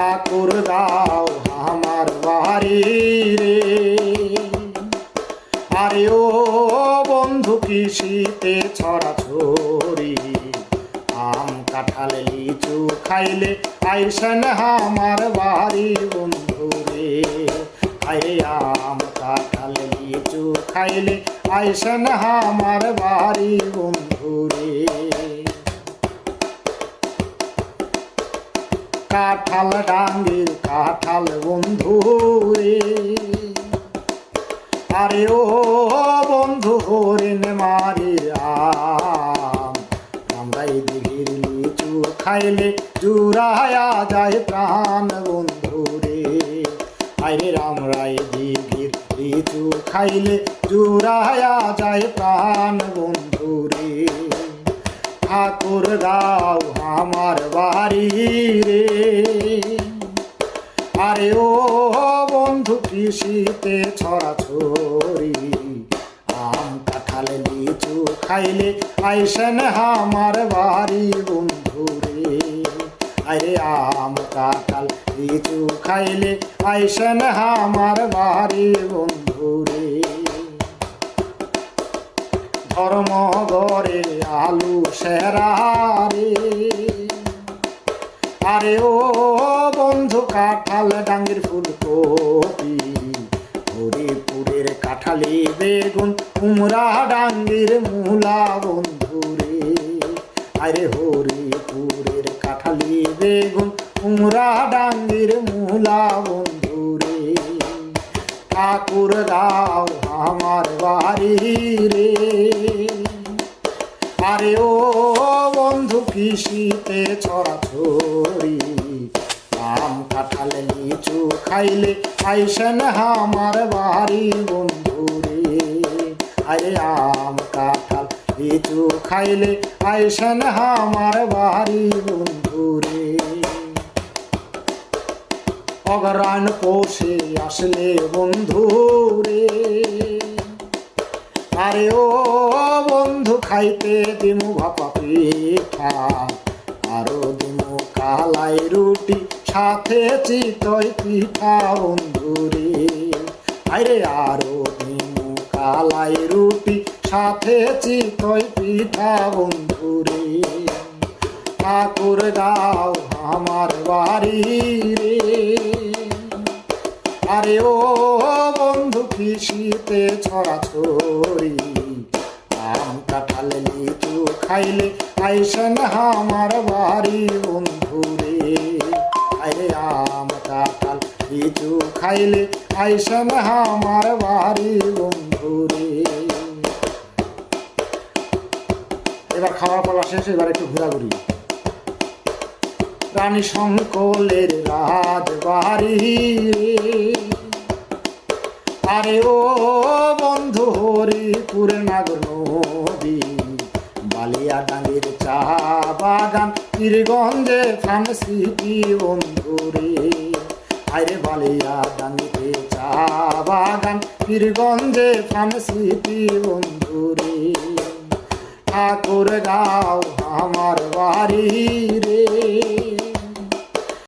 ঠাকুর দাও আমার বাড়ি রে। আরে ও বন্ধু কি শীতে ছড়া ছড়ি, আম কাঁঠাল লিচু খাইলে আইসেন আমার বাড়ি বন্ধু রে। আরে আম কাঁঠাল লিচু খাইলে আইসেন আমার বাড়ি বন্ধু রে। কাঁঠাল ডাঙ্গির কাঁঠাল বন্ধু রে। আরে ও বন্ধু হরিণ মারি আম আমরাই দিঘির লিচু খাইলে জুড়ায়া যায় প্রাণ বন্ধু রে। আরে রামরাই দিঘির লিচু খাইলে জুড়ায়া যায় প্রাণ বন্ধু ঠাকুর দাও আমার বাড়ি রে। আরে ও বন্ধু কৃষিতে ছড়া ছড়ি, আম কাঁঠাল লিচু খাইলে আইসেন আমার বাড়ি বন্ধু রে। আরে আম কাঁঠাল লিচু খাইলে আইসেন আমার বাড়ি বন্ধু রে। ধর্মগরে আলু সেরারে আরে ও বন্ধু, কাঁঠাল ডাঙ্গির ফুলকপি, হরিপুরের কাঁঠালি বেগুন, কুমড়া ডাঙ্গির মূলা বন্ধু রে। আরে হরিপুরের কাঁঠালি বেগুন, কুমড়া ডাঙ্গির মূলা বন্ধু রে। ঠাকুর গাও আমার বাড়ি রে। আরে ও বন্ধু, কৃষিতে ছড়া ছড়ি আম কাঁঠাল লিচু খাইলে আইসেন আমার বাড়ি বন্ধু রে আরে আম কাঁঠাল লিচু খাইলে আইসেন আমার বাড়ি বন্ধু রে অগরান পোষে আসলে বন্ধু রে আরে ও খাইতে দিমু ভাপা পিঠা আরও দিমু কালাই রুটি, সাথে চিতই পিঠা বন্ধু রে আরে আরও দিমু কালাই রুটি, সাথে চিতই পিঠা বন্ধু রে ঠাকুর দাও আমার বাড়ি রে। আরে, ও বন্ধু, কৃষিতে ছড়া ছড়ি। আম কাঁঠাল লিচু খাইলে, আইসেন আমার বাড়ি বন্ধু রে আরে আম কাঁঠাল লিচু খাইলে, আইসেন আমার বাড়ি বন্ধু রে এবার খাওয়া পালা শেষ, এবার একটু ঘোরাঘুরি। রানী শঙ্কলের রাজবাড়ি। আরে ও বালিয়া ডাঙ্গির চা বাগান পীরগঞ্জে ফানসিটি স্মৃতি রে আরে বালিয়া ডাঙ্গিতে চা বাগান পীরগঞ্জে ফানসিটি স্মৃতি রে ঠাকুর গাও আমার বাড়ি রে।